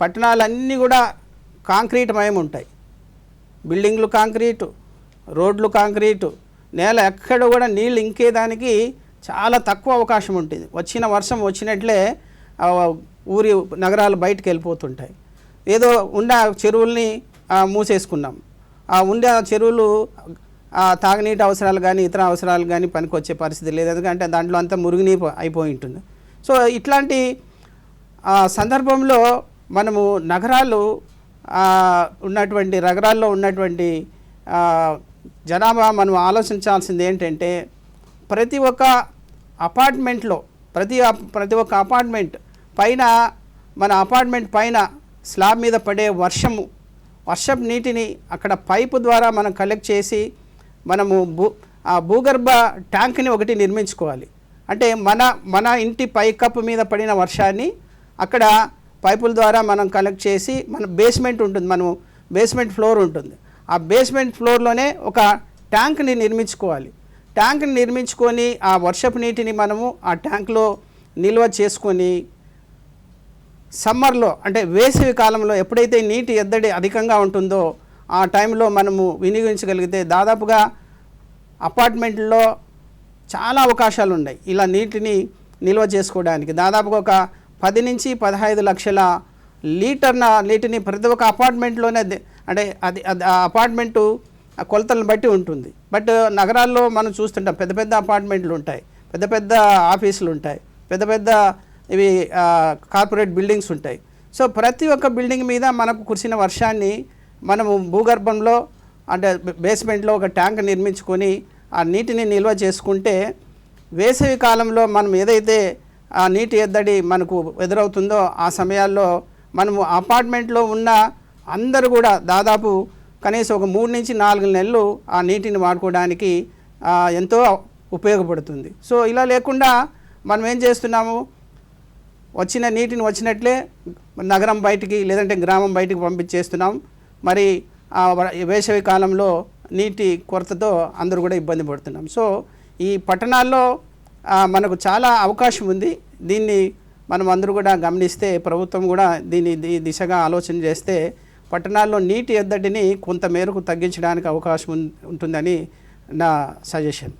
పట్టణాలన్నీ కూడా కాంక్రీట్ మయం ఉంటాయి బిల్డింగ్లు కాంక్రీటు రోడ్లు కాంక్రీటు నేల ఎక్కడ కూడా నీళ్ళు ఇంకేదానికి చాలా తక్కువ అవకాశం ఉంటుంది వచ్చిన వర్షం వచ్చినట్లే ఊరి నగరాలు బయటకు వెళ్ళిపోతుంటాయి ఏదో ఉన్న చెరువుల్ని మూసేసుకున్నాం. ఆ ఉండే చెరువులు తాగునీటి అవసరాలు కానీ ఇతర అవసరాలు కానీ పనికొచ్చే పరిస్థితి లేదు. ఎందుకంటే దాంట్లో అంతా మురుగునీరు అయిపోయి ఉంటుంది. సో ఇట్లాంటి ఆ సందర్భంలో మనము నగరాలు ఉన్నటువంటి నగరాల్లో ఉన్నటువంటి జనాభా మనం ఆలోచించాల్సింది ఏంటంటే ప్రతి ఒక్క అపార్ట్మెంట్లో ప్రతి అప్- ప్రతి ఒక్క అపార్ట్మెంట్ పైన మన అపార్ట్మెంట్ పైన స్లాబ్ మీద పడే వర్షము వర్షం నీటిని అక్కడ పైపు ద్వారా మనం కలెక్ట్ చేసి మనము భూ ఆ భూగర్భ ట్యాంక్ని ఒకటి నిర్మించుకోవాలి. అంటే మన మన ఇంటి పైకప్పు మీద పడిన వర్షాన్ని అక్కడ పైపుల ద్వారా మనం కలెక్ట్ చేసి మన బేస్మెంట్ ఉంటుంది మనం బేస్మెంట్ ఫ్లోర్ ఉంటుంది. ఆ బేస్మెంట్ ఫ్లోర్లోనే ఒక ట్యాంక్ని నిర్మించుకోవాలి. ట్యాంక్ని నిర్మించుకొని ఆ వర్షపు నీటిని మనము ఆ ట్యాంక్లో నిల్వ చేసుకొని సమ్మర్లో అంటే వేసవి కాలంలో ఎప్పుడైతే నీటి ఎద్దడి అధికంగా ఉంటుందో ఆ టైంలో మనము వినియోగించగలిగితే దాదాపుగా అపార్ట్మెంట్లో చాలా అవకాశాలు ఉన్నాయి ఇలా నీటిని నిల్వ చేసుకోవడానికి. దాదాపుగా ఒక పది నుంచి పదహైదు లక్షల లీటర్న నీటిని ప్రతి ఒక్క అపార్ట్మెంట్లోనే అంటే అది ఆ అపార్ట్మెంటు ఆ కొలతలను బట్టి ఉంటుంది. బట్ నగరాల్లో మనం చూస్తుంటాం పెద్ద పెద్ద అపార్ట్మెంట్లు ఉంటాయి పెద్ద పెద్ద ఆఫీసులు ఉంటాయి పెద్ద పెద్ద ఇవి కార్పొరేట్ బిల్డింగ్స్ ఉంటాయి. సో ప్రతి ఒక్క బిల్డింగ్ మీద మనకు కురిసిన వర్షాన్ని మనము భూగర్భంలో అంటే బేస్మెంట్లో ఒక ట్యాంక్ నిర్మించుకొని ఆ నీటిని నిల్వ చేసుకుంటే వేసవి కాలంలో మనం ఏదైతే నీటి ఎద్దడి మనకు ఎదురవుతుందో ఆ సమయాల్లో మనము అపార్ట్మెంట్లో ఉన్న అందరూ కూడా దాదాపు కనీసం ఒక మూడు నుంచి నాలుగు నెలలు ఆ నీటిని వాడుకోవడానికి ఎంతో ఉపయోగపడుతుంది. సో ఇలా లేకుండా మనం ఏం చేస్తున్నాము? వచ్చిన నీటిని వచ్చినట్లే నగరం బయటికి లేదంటే గ్రామం బయటికి పంపించేస్తున్నాం. మరి ఆ వేసవి కాలంలో నీటి కొరతతో అందరూ కూడా ఇబ్బంది పడుతున్నాం. సో ఈ పట్టణాల్లో మనకు చాలా అవకాశం ఉంది. దీన్ని మనం అందరూ కూడా గమనిస్తే ప్రభుత్వం కూడా దీన్ని దిశగా ఆలోచన చేస్తే పట్టణాల్లో నీటి ఎద్దడిని కొంత మేరకు తగ్గించడానికి అవకాశం ఉంటుందని నా సజెషన్.